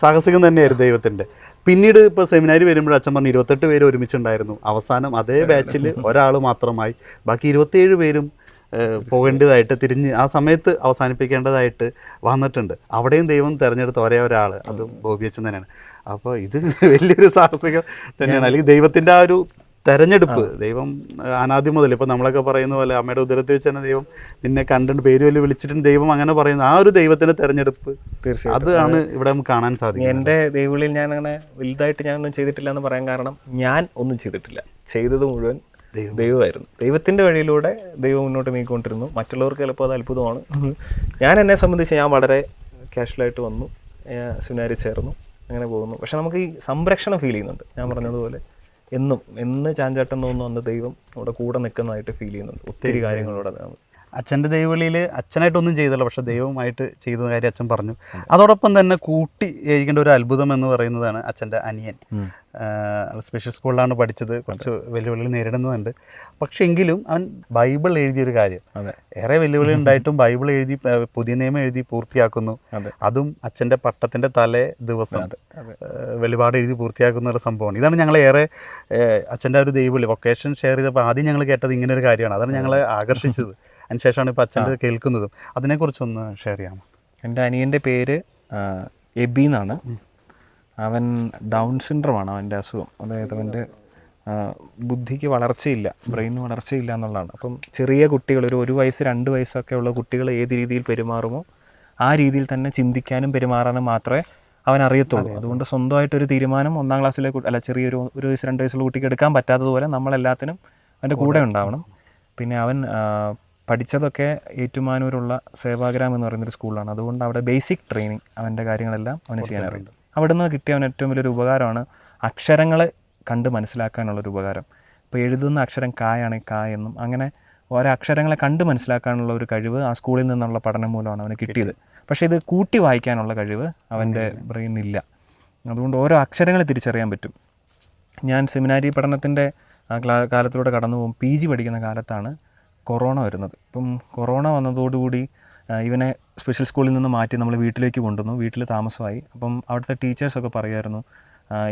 സാഹസികം തന്നെയായിരുന്നു ദൈവത്തിന്റെ. പിന്നീട് ഇപ്പോൾ സെമിനാരി വരുമ്പോൾ അച്ഛൻ പറഞ്ഞു ഇരുപത്തെട്ട് പേര് ഒരുമിച്ചുണ്ടായിരുന്നു. അവസാനം അതേ ബാച്ചിൽ ഒരാൾ മാത്രമായി. ബാക്കി ഇരുപത്തിയേഴ് പേരും പോകേണ്ടതായിട്ട് തിരിഞ്ഞ് ആ സമയത്ത് അവസാനിപ്പിക്കേണ്ടതായിട്ട് വന്നിട്ടുണ്ട്. അവിടെയും ദൈവം തിരഞ്ഞെടുത്ത ഒരേ ഒരാൾ അതും ബോബി അച്ഛൻ തന്നെയാണ്. അപ്പോൾ ഇത് വലിയൊരു സാഹസികം തന്നെയാണ്. അല്ലെങ്കിൽ ദൈവത്തിന്റെ ആ ഒരു തെരഞ്ഞെടുപ്പ്. ദൈവം അനാദ്യം മുതൽ ഇപ്പം നമ്മളൊക്കെ പറയുന്ന പോലെ അമ്മയുടെ ഉദരത്തിൽ വെച്ച് തന്നെ ദൈവം നിന്നെ കണ്ടിട്ട് പേര് വലിയ വിളിച്ചിട്ടുണ്ട്. ദൈവം അങ്ങനെ പറയുന്ന. ആ ഒരു ദൈവത്തിന്റെ തെരഞ്ഞെടുപ്പ്. തീർച്ചയായിട്ടും. അതാണ് ഇവിടെ നമുക്ക് കാണാൻ സാധിക്കുന്നത്. എന്റെ ദൈവങ്ങളിൽ ഞാൻ അങ്ങനെ വലുതായിട്ട് ഞാനൊന്നും ചെയ്തിട്ടില്ല എന്ന് പറയാൻ കാരണം ഞാൻ ഒന്നും ചെയ്തിട്ടില്ല. ചെയ്തത് മുഴുവൻ ദൈവം. ദൈവമായിരുന്നു. ദൈവത്തിന്റെ വഴിയിലൂടെ ദൈവം മുന്നോട്ട് നീക്കിക്കൊണ്ടിരുന്നു മറ്റുള്ളവർക്ക് ചിലപ്പോൾ അത് അത്ഭുതമാണ്. ഞാൻ എന്നെ സംബന്ധിച്ച് ഞാൻ വളരെ കാഷ്വലായിട്ട് വന്നു. സെമിനാരിൽ ചേർന്നു. അങ്ങനെ പോകുന്നു. പക്ഷെ നമുക്ക് ഈ സംരക്ഷണം ഫീൽ ചെയ്യുന്നുണ്ട്. ഞാൻ പറഞ്ഞതുപോലെ. എന്നും എന്ന് ചാഞ്ചാട്ടം തോന്നുന്നു അന്ന് ദൈവം നമ്മുടെ കൂടെ നിൽക്കുന്നതായിട്ട് ഫീൽ ചെയ്യുന്നുണ്ട്. ഒത്തിരി കാര്യങ്ങളോട് അച്ഛന്റെ ദൈവവിളിയിൽ അച്ഛനായിട്ടൊന്നും ചെയ്തല്ലോ പക്ഷെ ദൈവമായിട്ട് ചെയ്ത കാര്യം അച്ഛൻ പറഞ്ഞു. അതോടൊപ്പം തന്നെ കൂട്ടി ഏകേണ്ട ഒരു അത്ഭുതം എന്ന് പറയുന്നതാണ് അച്ഛന്റെ അനിയൻ. സ്പെഷ്യൽ സ്കൂളിലാണ് പഠിച്ചത് കുറച്ച് വെല്ലുവിളികൾ നേരിടുന്നുണ്ട്. പക്ഷെ എങ്കിലും അവൻ ബൈബിൾ എഴുതിയൊരു കാര്യം. ഏറെ വെല്ലുവിളി ഉണ്ടായിട്ടും ബൈബിൾ എഴുതി പുതിയ നിയമം എഴുതി പൂർത്തിയാക്കുന്നു. അതും. അച്ഛന്റെ പട്ടത്തിന്റെ തലേ ദിവസം വെളിപാട് എഴുതി പൂർത്തിയാക്കുന്ന ഒരു സംഭവമാണ്. ഇതാണ് ഞങ്ങൾ ഏറെ അച്ഛന്റെ ഒരു ദൈവവിളി. വൊക്കേഷൻ ഷെയർ ചെയ്തപ്പോൾ ആദ്യം ഞങ്ങൾ കേട്ടത് ഇങ്ങനെ ഒരു കാര്യമാണ്. അതാണ് ഞങ്ങളെ ആകർഷിച്ചത്. അതിനുശേഷമാണ് ഇപ്പോൾ അച്ഛന്റെ കേൾക്കുന്നതും. അതിനെക്കുറിച്ചൊന്ന് ഷെയർ ചെയ്യാമോ? എന്റെ അനിയന്റെ പേര് എബി എന്നാണ്. അവൻ ഡൗൺ സിൻഡ്രമാണ് അവന്റെ അസുഖം. അതായത് അവന്റെ ബുദ്ധിക്ക് വളർച്ചയില്ല ബ്രെയിൻ വളർച്ചയില്ല എന്നുള്ളതാണ്. അപ്പം ചെറിയ കുട്ടികൾ ഒരു ഒരു വയസ്സ് രണ്ട് വയസ്സൊക്കെ ഉള്ള കുട്ടികൾ ഏത് രീതിയിൽ പെരുമാറുമോ ആ രീതിയിൽ തന്നെ ചിന്തിക്കാനും പെരുമാറാനും മാത്രമേ അവൻ അറിയത്തുള്ളൂ. അതുകൊണ്ട് സ്വന്തമായിട്ടൊരു തീരുമാനം ഒന്നാം ക്ലാസ്സിലെ അല്ല ചെറിയൊരു ഒരു വയസ്സ് രണ്ട് വയസ്സുള്ള കുട്ടിക്ക് എടുക്കാൻ പറ്റാത്തതുപോലെ നമ്മളെല്ലാത്തിനും അവന്റെ കൂടെ ഉണ്ടാവണം. പിന്നെ അവൻ പഠിച്ചതൊക്കെ ഏറ്റുമാനൂരുള്ള സേവാഗ്രാം എന്ന് പറയുന്നൊരു സ്കൂളാണ് അതുകൊണ്ട് അവിടെ ബേസിക് ട്രെയിനിങ് അവന്റെ കാര്യങ്ങളെല്ലാം അവന് ചെയ്യാൻ അവിടെ അവിടുന്ന് കിട്ടിയ അവൻ ഏറ്റവും വലിയൊരു ഉപകാരമാണ് അക്ഷരങ്ങൾ കണ്ട് മനസ്സിലാക്കാനുള്ളൊരു ഉപകാരം. ഇപ്പോൾ എഴുതുന്ന അക്ഷരം കായാണെങ്കിൽ കാ എന്നും അങ്ങനെ ഓരോ അക്ഷരങ്ങളെ കണ്ട് മനസ്സിലാക്കാനുള്ള ഒരു കഴിവ് ആ സ്കൂളിൽ നിന്നുള്ള പഠനം മൂലമാണ് അവന് കിട്ടിയത്. പക്ഷേ ഇത് കൂട്ടി വായിക്കാനുള്ള കഴിവ് അവന്റെ ബ്രെയിനില്ല അതുകൊണ്ട് ഓരോ അക്ഷരങ്ങൾ തിരിച്ചറിയാൻ പറ്റും. ഞാൻ സെമിനാരി പഠനത്തിന്റെ കാലത്തിലൂടെ കടന്നു പോകും പി ജി പഠിക്കുന്ന കാലത്താണ് കൊറോണ വരുന്നത്. ഇപ്പം കൊറോണ വന്നതോടുകൂടി ഇവനെ സ്പെഷ്യൽ സ്കൂളിൽ നിന്ന് മാറ്റി നമ്മൾ വീട്ടിലേക്ക് കൊണ്ടുവന്നു. വീട്ടിൽ താമസമായി. അപ്പം അവിടുത്തെ ടീച്ചേഴ്സൊക്കെ പറയുമായിരുന്നു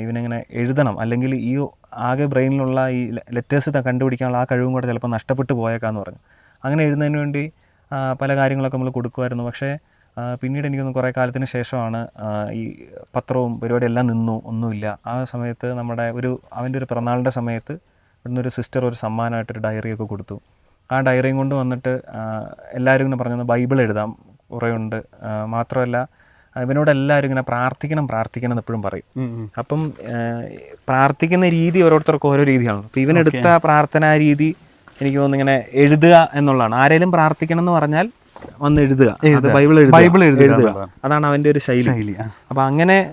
ഇവനെങ്ങനെ എഴുതണം. അല്ലെങ്കിൽ ഈ ആകെ ബ്രെയിനിലുള്ള ഈ ലെറ്റേഴ്സ് കണ്ടുപിടിക്കാനുള്ള ആ കഴിവും കൂടെ ചിലപ്പോൾ നഷ്ടപ്പെട്ടു പോയേക്കാന്ന് പറഞ്ഞു. അങ്ങനെ എഴുതുന്നതിന് വേണ്ടി പല കാര്യങ്ങളൊക്കെ നമ്മൾ കൊടുക്കുമായിരുന്നു. പക്ഷേ പിന്നീട് എനിക്കൊന്ന് കുറേ കാലത്തിന് ശേഷമാണ് ഈ പത്രവും പരിപാടി എല്ലാം നിന്നു. ഒന്നുമില്ല. ആ സമയത്ത് നമ്മുടെ ഒരു അവന്റെ ഒരു പിറന്നാളിന്റെ സമയത്ത് ഇവിടുന്ന് ഒരു സിസ്റ്റർ ഒരു സമ്മാനമായിട്ടൊരു ഡയറിയൊക്കെ കൊടുത്തു. ആ ഡയറിയും കൊണ്ട് വന്നിട്ട് എല്ലാവരും ഇങ്ങനെ പറഞ്ഞു ബൈബിൾ എഴുതാം കുറേ ഉണ്ട്. മാത്രമല്ല ഇവനോട് എല്ലാവരും ഇങ്ങനെ പ്രാർത്ഥിക്കണം പ്രാർത്ഥിക്കണം എന്ന് എപ്പോഴും പറയും. അപ്പം പ്രാർത്ഥിക്കുന്ന രീതി ഓരോരുത്തർക്കും ഓരോ രീതിയാണ്. അപ്പം ഇവനെടുത്ത പ്രാർത്ഥനാ രീതി എനിക്ക് തോന്നുന്നു ഇങ്ങനെ എഴുതുക എന്നുള്ളതാണ്. ആരെങ്കിലും പ്രാർത്ഥിക്കണം എന്ന് പറഞ്ഞാൽ വന്ന് എഴുതുക. അത്. ബൈബിൾ എഴുതുക. ബൈബിൾ എഴുതുക അതാണ് അവന്റെ ഒരു ശൈലി. അപ്പം അങ്ങനെ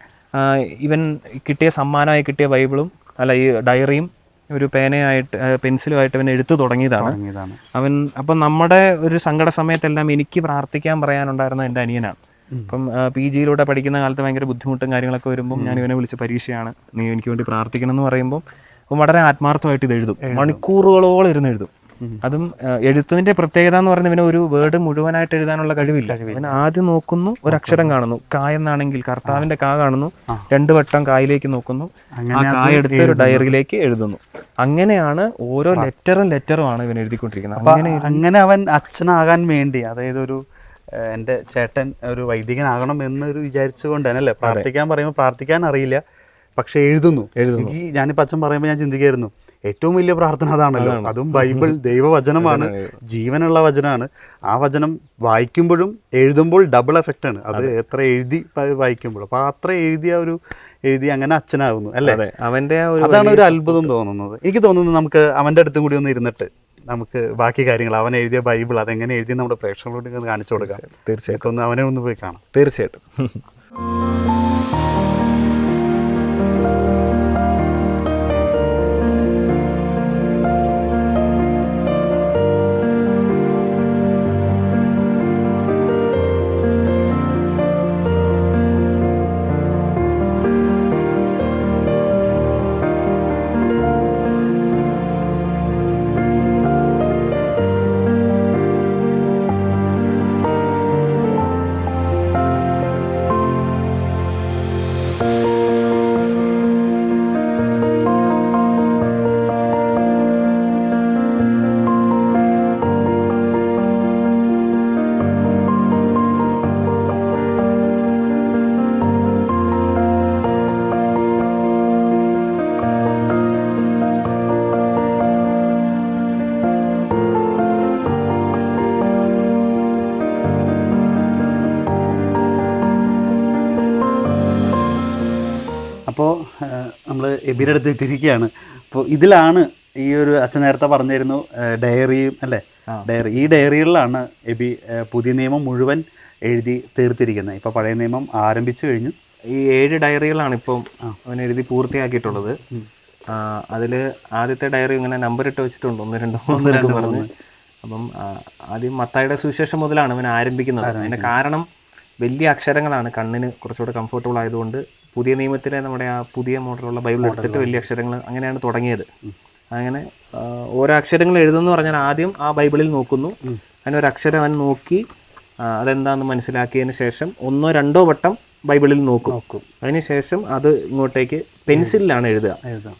ഇവൻ കിട്ടിയ സമ്മാനമായി കിട്ടിയ ബൈബിളും അല്ല ഈ ഡയറിയും ഒരു പേനയായിട്ട് പെൻസിലുമായിട്ട് അവൻ എഴുത്തു തുടങ്ങിയതാണ്. അവൻ അപ്പം നമ്മുടെ ഒരു സങ്കട സമയത്തെല്ലാം എനിക്ക് പ്രാർത്ഥിക്കാൻ പറയാനുണ്ടായിരുന്ന എന്റെ അനിയനാണ്. അപ്പം പി ജിയിലൂടെ പഠിക്കുന്ന കാലത്ത് ഭയങ്കര ബുദ്ധിമുട്ടും കാര്യങ്ങളൊക്കെ വരുമ്പോൾ ഞാൻ ഇവനെ വിളിച്ച് പരീക്ഷയാണ് നീ എനിക്ക് വേണ്ടി പ്രാർത്ഥിക്കണം എന്ന് പറയുമ്പോൾ വളരെ ആത്മാർത്ഥമായിട്ട് ഇത് എഴുതും. മണിക്കൂറുകളോളം ഇരുന്ന് എഴുതും. അതും എഴുത്തതിന്റെ പ്രത്യേകത എന്ന് പറയുന്നത് ഇവന് ഒരു വേർഡ് മുഴുവനായിട്ട് എഴുതാനുള്ള കഴിവില്ല. അവൻ ആദ്യം നോക്കുന്നു ഒരു അക്ഷരം കാണുന്നു. കാ എന്നാണെങ്കിൽ കർത്താവിന്റെ കാ കാണുന്നു രണ്ടു വട്ടം കായിലേക്ക് നോക്കുന്നു. ആ കായ എടുത്ത് ഒരു ഡയറിയിലേക്ക് എഴുതുന്നു. അങ്ങനെയാണ് ഓരോ ലെറ്ററും ലെറ്ററും ആണ് ഇവൻ എഴുതിക്കൊണ്ടിരിക്കുന്നത്. അങ്ങനെ അങ്ങനെ അവൻ അച്ഛനാകാൻ വേണ്ടി അതായത് ഒരു എന്റെ എന്റെ ചേട്ടൻ ഒരു വൈദികനാകണം എന്നൊരു വിചാരിച്ചുകൊണ്ട് തന്നെ അല്ലേ? പ്രാർത്ഥിക്കാൻ പറയുമ്പോൾ പ്രാർത്ഥിക്കാൻ അറിയില്ല. പക്ഷെ എഴുതുന്നു. എനിക്ക് ഞാനിപ്പോൾ അച്ഛൻ പറയുമ്പോൾ ഞാൻ ചിന്തിക്കായിരുന്നു. ഏറ്റവും വലിയ പ്രാർത്ഥന അതാണല്ലോ. അതും ബൈബിൾ ദൈവവചനമാണ്. ജീവനുള്ള വചനമാണ് ആ വചനം വായിക്കുമ്പോഴും എഴുതുമ്പോൾ ഡബിൾ എഫക്റ്റ് ആണ്. അത് എത്ര എഴുതി വായിക്കുമ്പോഴും. വായിക്കുമ്പോൾ അപ്പോൾ അത്ര എഴുതിയ ഒരു എഴുതി അങ്ങനെ അച്ഛനാകുന്നു അല്ലേ? അവന്റെ അതാണ് ഒരു അത്ഭുതം തോന്നുന്നത്. എനിക്ക് തോന്നുന്നത് നമുക്ക് അവന്റെ അടുത്തും കൂടി ഒന്ന് ഇരുന്നിട്ട് നമുക്ക് ബാക്കി കാര്യങ്ങൾ അവൻ എഴുതിയ ബൈബിൾ അതെങ്ങനെ എഴുതി നമ്മുടെ പ്രേക്ഷകരോട് കാണിച്ചു കൊടുക്കാം. തീർച്ചയായിട്ടും. ഒന്ന് അവനെ ഒന്ന് പോയി കാണാം. തീർച്ചയായിട്ടും. അടുത്ത് എത്തിയിരിക്കുകയാണ്. അപ്പോൾ ഇതിലാണ് ഈ ഒരു അച്ഛൻ നേരത്തെ പറഞ്ഞിരുന്നു ഡയറിയും അല്ലേ? ഡയറി. ഈ ഡയറികളിലാണ് എബി പുതിയ നിയമം മുഴുവൻ എഴുതി തീർത്തിരിക്കുന്നത്. ഇപ്പോൾ പഴയ നിയമം ആരംഭിച്ചു കഴിഞ്ഞു. ഈ ഏഴ് ഡയറികളാണ് ഇപ്പം അവൻ എഴുതി പൂർത്തിയാക്കിയിട്ടുള്ളത്. അതിൽ ആദ്യത്തെ ഡയറി ഇങ്ങനെ നമ്പർ ഇട്ട് വെച്ചിട്ടുണ്ട്. ഒന്ന് രണ്ടോ മൂന്ന് രണ്ട് പറഞ്ഞ്. അപ്പം ആദ്യം മത്തായുടെ സുവിശേഷം മുതലാണ് അവൻ ആരംഭിക്കുന്നത്. അതിന്റെ കാരണം വലിയ അക്ഷരങ്ങളാണ്. കണ്ണിന് കുറച്ചുകൂടെ കംഫർട്ടബിൾ ആയതുകൊണ്ട് പുതിയ നിയമത്തിലെ നമ്മുടെ ആ പുതിയ മോഡലുള്ള ബൈബിൾ എടുത്തിട്ട് വലിയ അക്ഷരങ്ങൾ അങ്ങനെയാണ് തുടങ്ങിയത്. അങ്ങനെ ഓരോ അക്ഷരങ്ങൾ എഴുതുന്നു പറഞ്ഞാൽ ആദ്യം ആ ബൈബിളിൽ നോക്കുന്നു. അങ്ങനെ ഒരു അക്ഷരം അവൻ നോക്കി അതെന്താണെന്ന് മനസ്സിലാക്കിയതിന് ശേഷം ഒന്നോ രണ്ടോ വട്ടം ബൈബിളിൽ നോക്കും. നോക്കും. അതിനുശേഷം അത് ഇങ്ങോട്ടേക്ക് പെൻസിലിലാണ് എഴുതുക.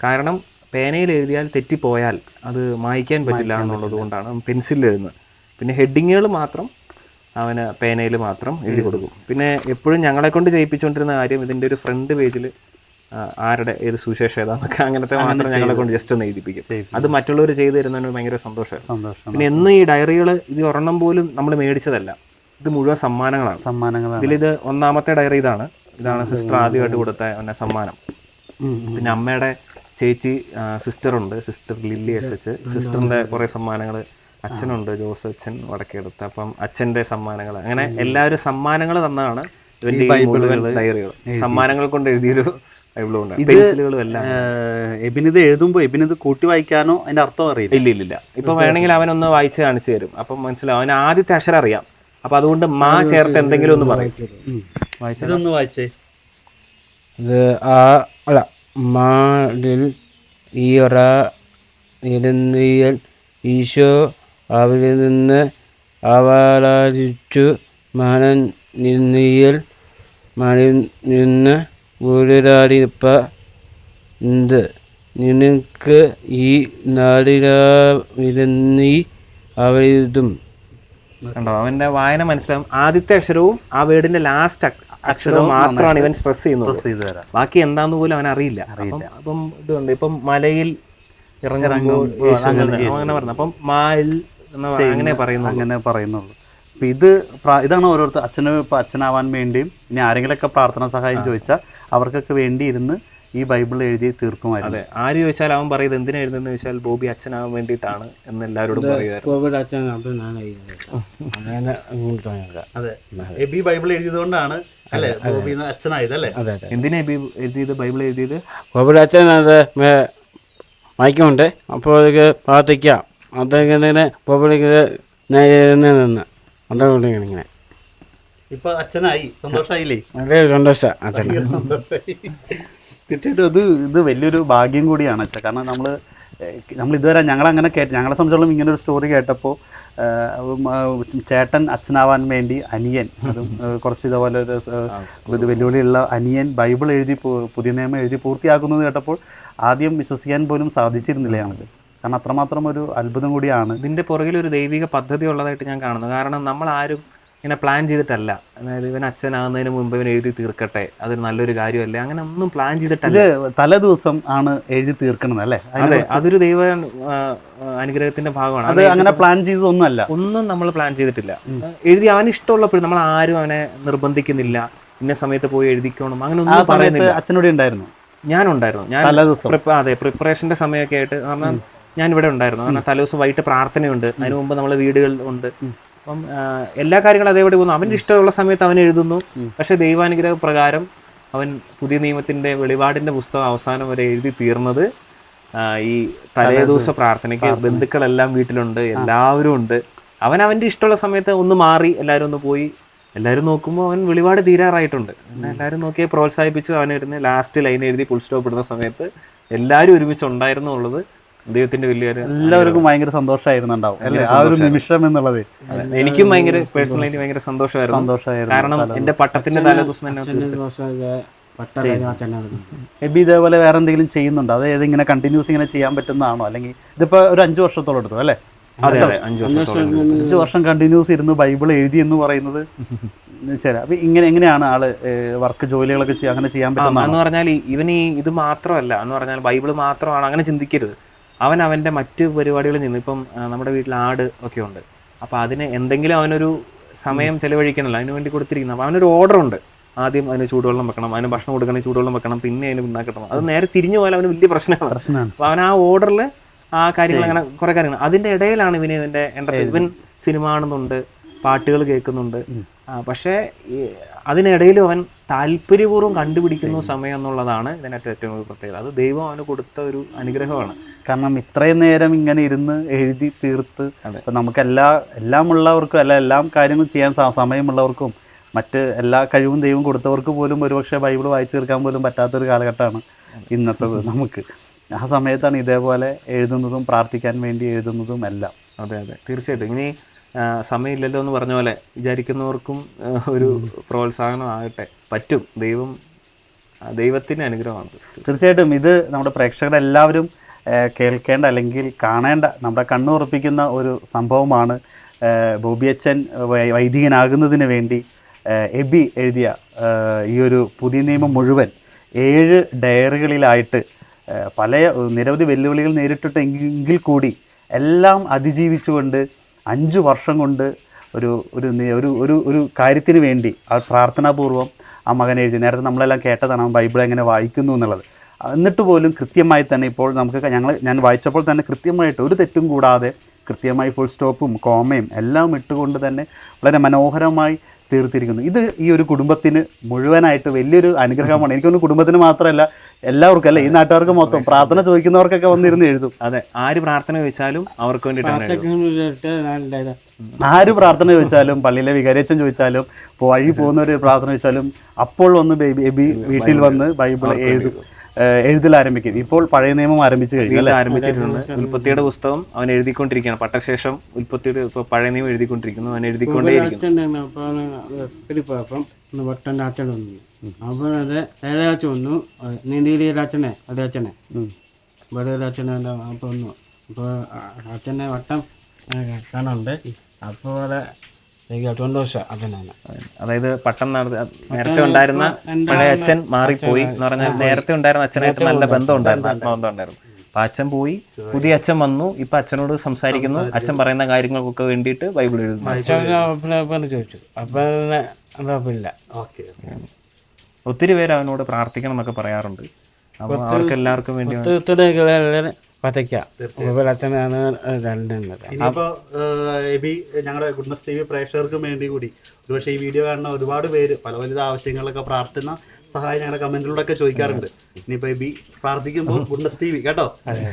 കാരണം പേനയിൽ എഴുതിയാൽ തെറ്റിപ്പോയാൽ അത് മായ്ക്കാൻ പറ്റില്ല എന്നുള്ളത് കൊണ്ടാണ് പെൻസിലിൽ എഴുതുന്നത്. പിന്നെ ഹെഡിങ്ങുകൾ മാത്രം അവന് പേനയിൽ മാത്രം എഴുതി കൊടുക്കും. പിന്നെ എപ്പോഴും ഞങ്ങളെ കൊണ്ട് ചെയ്യിപ്പിച്ചുകൊണ്ടിരുന്ന കാര്യം ഇതിന്റെ ഒരു ഫ്രണ്ട് പേജിൽ ആരുടെ ഏത് സുശേഷ ഏതാന്നൊക്കെ അങ്ങനത്തെ മാത്രം ഞങ്ങളെ കൊണ്ട് ജസ്റ്റ് ഒന്ന് എഴുതിപ്പിക്കും. അത് മറ്റുള്ളവർ ചെയ്തു തരുന്നതിന് ഭയങ്കര സന്തോഷമായിരുന്നു സന്തോഷം പിന്നെ എന്നും ഈ ഡയറികൾ ഇത് ഒരെണ്ണം പോലും നമ്മൾ മേടിച്ചതല്ല. ഇത് മുഴുവൻ സമ്മാനങ്ങളാണ്. സമ്മാനങ്ങളാണ്. ഇതിലിത് ഒന്നാമത്തെ ഡയറി ഇതാണ്. ഇതാണ് സിസ്റ്റർ ആദ്യമായിട്ട് കൊടുത്ത എന്നെ സമ്മാനം. പിന്നെ അമ്മയുടെ ചേച്ചി സിസ്റ്ററുണ്ട്. Sister Lily S H. സിസ്റ്ററിന്റെ കുറേ സമ്മാനങ്ങൾ അച്ഛനുണ്ട് ജോസ് അച്ഛൻ വടക്കെടുത്ത്. അപ്പം അച്ഛന്റെ സമ്മാനങ്ങൾ. അങ്ങനെ എല്ലാവരും സമ്മാനങ്ങൾ തന്നതാണ് ഇവന്റെ ഡയറികൾ. സമ്മാനങ്ങൾ കൊണ്ട് എഴുതിയൊരു എബിനിത് എഴുതുമ്പോൾ എബിനിത് കൂട്ടി വായിക്കാനോ അതിന്റെ അർത്ഥം അറിയില്ല? ഇല്ല ഇല്ല ഇല്ല. ഇപ്പൊ വേണമെങ്കിൽ അവനൊന്ന് വായിച്ച് കാണിച്ചു തരും. അപ്പം മനസ്സിലാവും. അവന് ആദ്യത്തെ അക്ഷരം അറിയാം. അപ്പൊ അതുകൊണ്ട് മാ ചേർത്ത് എന്തെങ്കിലും ഒന്ന് പറയും. ഇതൊന്ന് വായിച്ചേ. ഇത് ആ അല്ല മാടിൽ ഈറ ഇരുന്നിയൽ ഈശോ അവിടെ നിന്ന് അവലാരിച്ചു മനം നിന്നിയൽ മനം നിന്ന് ഊരാടിപ്പ ഉണ്ട് നിനക്ക് ഈ നാടിരാവിരുന്നീ അവരിതും കണ്ടോ അവന്റെ വായന മനസ്സിലാവും. ആദ്യത്തെ അക്ഷരവും ആ വേർഡിന്റെ ലാസ്റ്റ് അക്ഷരവും മാത്രമാണ് ഇവൻ സ്ട്രെസ് ചെയ്യുന്നത്. സ്ട്രെസ് ചെയ്ത് തരാം. ബാക്കി എന്താന്ന് പോലും അവൻ അറിയില്ല. അപ്പം അപ്പം ഇതുണ്ട്. ഇപ്പം മലയിൽ ഇറങ്ങുമ്പോൾ അങ്ങനെ പറഞ്ഞു. അപ്പം മാൽ അങ്ങനെ പറയുന്നു അങ്ങനെ പറയുന്നുള്ളൂ. അപ്പം ഇത് ഇതാണ് ഓരോരുത്തർ അച്ഛന് ഇപ്പം അച്ഛനാവാൻ വേണ്ടിയും ഇനി ആരെങ്കിലുമൊക്കെ പ്രാർത്ഥന സഹായം ചോദിച്ചാൽ അവർക്കൊക്കെ വേണ്ടി ഇരുന്ന് ഈ ബൈബിൾ എഴുതി തീർക്കുമായിരുന്നു. അതെ ആര് ചോദിച്ചാൽ അവൻ പറയുന്നത് എന്തിനാ എഴുതുന്നത് ചോദിച്ചാൽ ബോബി അച്ഛനാവാൻ വേണ്ടിയിട്ടാണ് എന്ന് എല്ലാവരോടും പറയുമായിരുന്നു. അത് എബി ബൈബിൾ എഴുതിയതുകൊണ്ടാണ് അല്ലേ? ബോബി അച്ഛനായത് അല്ലേ? എന്തിനാ എബി എഴുതിയത് ബൈബിൾ എഴുതിയത്? ബോബിയുടെ അച്ഛൻ അത് വായിക്കുന്നുണ്ട് അപ്പോൾ അതൊക്കെ പ്രാർത്ഥിക്കാം. അതിങ്ങനെ പബ്ലിക് നിന്ന് അതുകൊണ്ട് ഇങ്ങനെ. ഇപ്പൊ അച്ഛനായി. സന്തോഷായില്ലേ? വളരെ സന്തോഷം അച്ഛൻ. തീർച്ചയായിട്ടും ഇത് ഇത് വലിയൊരു ഭാഗ്യം കൂടിയാണ് അച്ഛൻ. കാരണം നമ്മൾ നമ്മൾ ഇതുവരെ ഞങ്ങളങ്ങനെ കേട്ട് ഞങ്ങളെ സംബന്ധിച്ചോളം ഇങ്ങനെ ഒരു സ്റ്റോറി കേട്ടപ്പോൾ ചേട്ടൻ അച്ഛനാവാൻ വേണ്ടി അനിയൻ അതും കുറച്ച് ഇതുപോലെ ഒരു വെല്ലുവിളിയുള്ള അനിയൻ ബൈബിൾ എഴുതി പുതിയ നിയമം എഴുതി പൂർത്തിയാക്കുന്നത് കേട്ടപ്പോൾ ആദ്യം വിശ്വസിക്കാൻ പോലും സാധിച്ചിരുന്നില്ല ഞങ്ങൾക്ക്. കാരണം അത്രമാത്രം ഒരു അത്ഭുതം കൂടിയാണ്. ഇതിന്റെ പുറകിൽ ഒരു ദൈവിക പദ്ധതി ഉള്ളതായിട്ട് ഞാൻ കാണുന്നു. കാരണം നമ്മൾ ആരും ഇങ്ങനെ പ്ലാൻ ചെയ്തിട്ടല്ല. അതായത് ഇവൻ അച്ഛനാകുന്നതിന് മുമ്പ് ഇവൻ എഴുതി തീർക്കട്ടെ. അതൊരു നല്ലൊരു കാര്യമല്ലേ? അങ്ങനെ ഒന്നും പ്ലാൻ ചെയ്തിട്ടല്ല. തല ദിവസം ആണ് എഴുതി തീർക്കുന്നത് അല്ലേ? അതെ അതൊരു ദൈവ അനുഗ്രഹത്തിന്റെ ഭാഗമാണ്. അത് അങ്ങനെ പ്ലാൻ ചെയ്തതൊന്നുമല്ല. ഒന്നും നമ്മൾ പ്ലാൻ ചെയ്തിട്ടില്ല. എഴുതി അവന് ഇഷ്ടമുള്ളപ്പോഴും നമ്മൾ ആരും അവനെ നിർബന്ധിക്കുന്നില്ല. ഇന്ന സമയത്ത് പോയി എഴുതിക്കണം. അങ്ങനെ ഒന്നും പറയുന്നില്ല. അച്ഛനോട് ഉണ്ടായിരുന്നു? ഞാനുണ്ടായിരുന്നു. ഞാൻ അതെ പ്രിപ്പറേഷന്റെ സമയമൊക്കെ ആയിട്ട് കാരണം ഞാൻ ഇവിടെ ഉണ്ടായിരുന്നു. കാരണം തലേദിവസം വൈകിട്ട് പ്രാർത്ഥനയുണ്ട്. അതിനു മുമ്പ് നമ്മളെ വീടുകൾ ഉണ്ട്. അപ്പം എല്ലാ കാര്യങ്ങളും അതേപടി പോകുന്നു. അവന്റെ ഇഷ്ടമുള്ള സമയത്ത് അവൻ എഴുതുന്നു. പക്ഷെ ദൈവാനുഗ്രഹ പ്രകാരം അവൻ പുതിയ നിയമത്തിന്റെ വെളിപാടിന്റെ പുസ്തകം അവസാനം വരെ എഴുതി തീർന്നത് ഈ തലേ ദിവസ പ്രാർത്ഥനയ്ക്ക് ബന്ധുക്കളെല്ലാം വീട്ടിലുണ്ട്. എല്ലാവരും ഉണ്ട്. അവൻ അവന്റെ ഇഷ്ടമുള്ള സമയത്ത് ഒന്ന് മാറി എല്ലാവരും ഒന്ന് പോയി. എല്ലാവരും നോക്കുമ്പോൾ അവൻ വെളിപാട് തീരാറായിട്ടുണ്ട്. എല്ലാവരും നോക്കിയെ പ്രോത്സാഹിപ്പിച്ചു അവൻ ഇരുന്ന് ലാസ്റ്റ് ലൈൻ എഴുതി ഫുൾ സ്റ്റോപ്പ് ഇടുന്ന സമയത്ത് എല്ലാവരും ഒരുമിച്ച് ഉണ്ടായിരുന്നു എന്നുള്ളത് ദൈവത്തിന്റെ വലിയ എല്ലാവർക്കും ഭയങ്കര സന്തോഷമായിരുന്നുണ്ടാവും. അല്ലേ ആ ഒരു നിമിഷം എന്നുള്ളത്. എനിക്കും ഭയങ്കര പേഴ്സണലി ഭയങ്കര സന്തോഷമായിരുന്നു. സന്തോഷമായിരുന്നു. കാരണം എന്റെ പട്ടത്തിന്റെ തലേദിവസം തന്നെ എബി ഇതേപോലെ വേറെ എന്തെങ്കിലും ചെയ്യുന്നുണ്ടോ? അതായത് ഇങ്ങനെ കണ്ടിന്യൂസ് ഇങ്ങനെ ചെയ്യാൻ പറ്റുന്നതാണോ? അല്ലെങ്കിൽ ഇതിപ്പോ ഒരു അഞ്ചു വർഷത്തോളം എടുത്തു അല്ലേ? അതെ അതെ അഞ്ചു വർഷം കണ്ടിന്യൂസ് ഇരുന്ന് ബൈബിൾ എഴുതി എന്ന് പറയുന്നത് അപ്പൊ ഇങ്ങനെ എങ്ങനെയാണ് ആൾ വർക്ക് ജോലികളൊക്കെ അങ്ങനെ ചെയ്യാൻ പറ്റുന്ന എന്ന് പറഞ്ഞാൽ ഇവന് ഈ ഇത് മാത്രമല്ല. എന്ന് പറഞ്ഞാൽ ബൈബിൾ മാത്രമാണ്. അങ്ങനെ ചിന്തിക്കരുത്. അവൻ അവന്റെ മറ്റ് പരിപാടികളിൽ നിന്ന് ഇപ്പം നമ്മുടെ വീട്ടിൽ ആട് ഒക്കെ ഉണ്ട്. അപ്പോൾ അതിന് എന്തെങ്കിലും അവനൊരു സമയം ചിലവഴിക്കണമല്ലോ അതിന് വേണ്ടി കൊടുത്തിരിക്കുന്നു അപ്പോൾ അവനൊരു ഓർഡർ ഉണ്ട്. ആദ്യം അതിന് ചൂടുവെള്ളം വെക്കണം അതിന് ഭക്ഷണം കൊടുക്കണമെങ്കിൽ ചൂടുവെള്ളം വെക്കണം പിന്നെ അതിന് ഉണ്ടാക്കണം. അത് നേരെ തിരിഞ്ഞു പോയാൽ അവന് വലിയ പ്രശ്നമാണ്. പ്രശ്നമാണ്. അപ്പൊ അവൻ ആ ഓർഡറിൽ ആ കാര്യങ്ങൾ അങ്ങനെ കുറേ കാര്യങ്ങൾ. അതിന്റെ ഇടയിലാണ് ഇവന് ഇതിന്റെ എന്റെ ഇവൻ സിനിമ കാണുന്നുണ്ട് പാട്ടുകൾ കേൾക്കുന്നുണ്ട്. പക്ഷേ അതിനിടയിലും അവൻ താല്പര്യപൂർവം കണ്ടുപിടിക്കുന്ന സമയം എന്നുള്ളതാണ് ഇതിനകത്ത് ഏറ്റവും പ്രത്യേകത. അത് ദൈവം അവന് കൊടുത്ത ഒരു അനുഗ്രഹമാണ്. കാരണം ഇത്രയും നേരം ഇങ്ങനെ ഇരുന്ന് എഴുതി തീർത്ത് അപ്പം നമുക്ക് എല്ലാ എല്ലാമുള്ളവർക്കും അല്ല എല്ലാം കാര്യങ്ങളും ചെയ്യാൻ സമയമുള്ളവർക്കും മറ്റ് എല്ലാ കഴിവും ദൈവം കൊടുത്തവർക്ക് പോലും ഒരുപക്ഷെ ബൈബിൾ വായിച്ചു തീർക്കാൻ പോലും പറ്റാത്തൊരു കാലഘട്ടമാണ് ഇന്നത്തത് നമുക്ക്. ആ സമയത്താണ് ഇതേപോലെ എഴുതുന്നതും പ്രാർത്ഥിക്കാൻ വേണ്ടി എഴുതുന്നതും എല്ലാം. അതെ അതെ. തീർച്ചയായിട്ടും. ഇനി സമയമില്ലല്ലോ എന്ന് പറഞ്ഞ പോലെ വിചാരിക്കുന്നവർക്കും ഒരു പ്രോത്സാഹനമാകട്ടെ പറ്റും. ദൈവം ദൈവത്തിന്റെ അനുഗ്രഹമാണ്. തീർച്ചയായിട്ടും ഇത് നമ്മുടെ പ്രേക്ഷകരെല്ലാവരും കേൾക്കേണ്ട അല്ലെങ്കിൽ കാണേണ്ട നമ്മുടെ കണ്ണുറപ്പിക്കുന്ന ഒരു സംഭവമാണ് ബോബി ബോബിയച്ചൻ വൈദികനാകുന്നതിന് വേണ്ടി എബി എഴുതിയ ഈ ഒരു പുതിയ നിയമം മുഴുവൻ ഏഴ് ഡയറികളിലായിട്ട് പല നിരവധി വെല്ലുവിളികൾ നേരിട്ടിട്ട് എങ്കിൽ കൂടി എല്ലാം അതിജീവിച്ചുകൊണ്ട് അഞ്ച് വർഷം കൊണ്ട് ഒരു ഒരു ഒരു ഒരു ഒരു കാര്യത്തിന് വേണ്ടി ആ പ്രാർത്ഥനാപൂർവം ആ മകൻ എഴുതി. നേരത്തെ നമ്മളെല്ലാം കേട്ടതാണ് ബൈബിൾ എങ്ങനെ വായിക്കുന്നു എന്നുള്ളത്. എന്നിട്ട് പോലും കൃത്യമായി തന്നെ ഇപ്പോൾ നമുക്ക് ഞങ്ങൾ ഞാൻ വായിച്ചപ്പോൾ തന്നെ കൃത്യമായിട്ട് ഒരു തെറ്റും കൂടാതെ കൃത്യമായി ഫുൾ സ്റ്റോപ്പും കോമയും എല്ലാം ഇട്ടുകൊണ്ട് തന്നെ വളരെ മനോഹരമായി തീർത്തിരിക്കുന്നു. ഇത് ഈ ഒരു കുടുംബത്തിന് മുഴുവനായിട്ട് വലിയൊരു അനുഗ്രഹമാണ്. എനിക്കൊന്ന് കുടുംബത്തിന് മാത്രമല്ല എല്ലാവർക്കും അല്ലേ? ഈ നാട്ടുകാർക്ക് മൊത്തം പ്രാർത്ഥന ചോദിക്കുന്നവർക്കൊക്കെ വന്നിരുന്ന് എഴുതും. അതെ ആര് പ്രാർത്ഥന ചോദിച്ചാലും അവർക്ക് വേണ്ടിയിട്ടാണ് ആര് പ്രാർത്ഥന ചോദിച്ചാലും പള്ളിയിലെ വികാരിയച്ഛൻ ചോദിച്ചാലും ഇപ്പോൾ വഴി പോകുന്നവർ പ്രാർത്ഥന ചോദിച്ചാലും അപ്പോൾ വന്ന് ബേബി എബി വീട്ടിൽ വന്ന് ബൈബിൾ എഴുതും. എഴുതൽ ആരംഭിക്കും. ഇപ്പോൾ പഴയ നിയമം ആരംഭിച്ചു കഴിഞ്ഞു ആരംഭിച്ചിട്ടുണ്ട്. ഉൽപ്പത്തിയുടെ പുസ്തകം അവൻ എഴുതിക്കൊണ്ടിരിക്കുകയാണ്. പട്ടശേഷം ഉൽപ്പത്തിയുടെ ഇപ്പൊ പഴയ നിയമം എഴുതിക്കൊണ്ടിരിക്കുന്നു. അവൻ എഴുതിക്കൊണ്ടേയിരിക്കും വട്ടന്റെ അച്ഛൻ വന്നു. അപ്പോൾ അത് ഏഴ് വന്നു. അപ്പോൾ വന്നു. അപ്പോൾ അച്ഛനെ വട്ടം കാണുന്നുണ്ട് അപ്പോൾ അതായത് പട്ടം നേരത്തെ ഉണ്ടായിരുന്ന പഴയ അച്ഛൻ മാറിപ്പോയി എന്ന് പറഞ്ഞാൽ നേരത്തെ ഉണ്ടായിരുന്ന അച്ഛനായിട്ട് നല്ല ബന്ധം ഉണ്ടായിരുന്നു. ആത്മബന്ധം ഉണ്ടായിരുന്നു. അപ്പൊ അച്ഛൻ പോയി പുതിയ അച്ഛൻ വന്നു. ഇപ്പൊ അച്ഛനോട് സംസാരിക്കുന്നു. അച്ഛൻ പറയുന്ന കാര്യങ്ങൾക്കൊക്കെ വേണ്ടിയിട്ട് ബൈബിൾ എഴുതുന്നു. ചോദിച്ചു. ഒത്തിരി പേര് അവനോട് പ്രാർത്ഥിക്കണം എന്നൊക്കെ പറയാറുണ്ട്. അപ്പൊ അവർക്ക് എല്ലാവർക്കും വേണ്ടി പതയ്ക്കാം. ഇനിയിപ്പോ എബി ഞങ്ങളുടെ ഗുഡ്നസ് ടി വി പ്രേക്ഷകർക്കും വേണ്ടി കൂടി ഒരുപക്ഷെ ഈ വീഡിയോ കാണുന്ന ഒരുപാട് പേര് പല പല ആവശ്യങ്ങളൊക്കെ പ്രാർത്ഥന സഹായം ഞങ്ങളുടെ കമന്റിലൂടെ ഒക്കെ ചോദിക്കാറുണ്ട് ഇനിയിപ്പോ എബി പ്രാർത്ഥിക്കുമ്പോൾ ഗുഡ്നസ് ടി വി കേട്ടോ?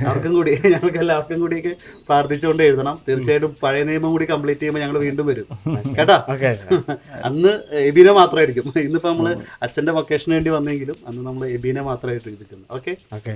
അവർക്കും കൂടി ഞങ്ങൾക്ക് എല്ലാവർക്കും കൂടിയൊക്കെ പ്രാർത്ഥിച്ചുകൊണ്ട് എഴുതണം. തീർച്ചയായിട്ടും പഴയ നിയമം കൂടി കംപ്ലീറ്റ് ചെയ്യുമ്പോൾ ഞങ്ങൾ വീണ്ടും വരും. കേട്ടോ? അന്ന് എബിനെ മാത്രമായിരിക്കും. ഇന്നിപ്പോ നമ്മൾ അച്ഛന്റെ വൊക്കേഷന് വേണ്ടി വന്നെങ്കിലും അന്ന് നമ്മൾ എബിനെ മാത്രമായിട്ട് ഇരിക്കുന്നു ഓക്കെ? ഓക്കെ.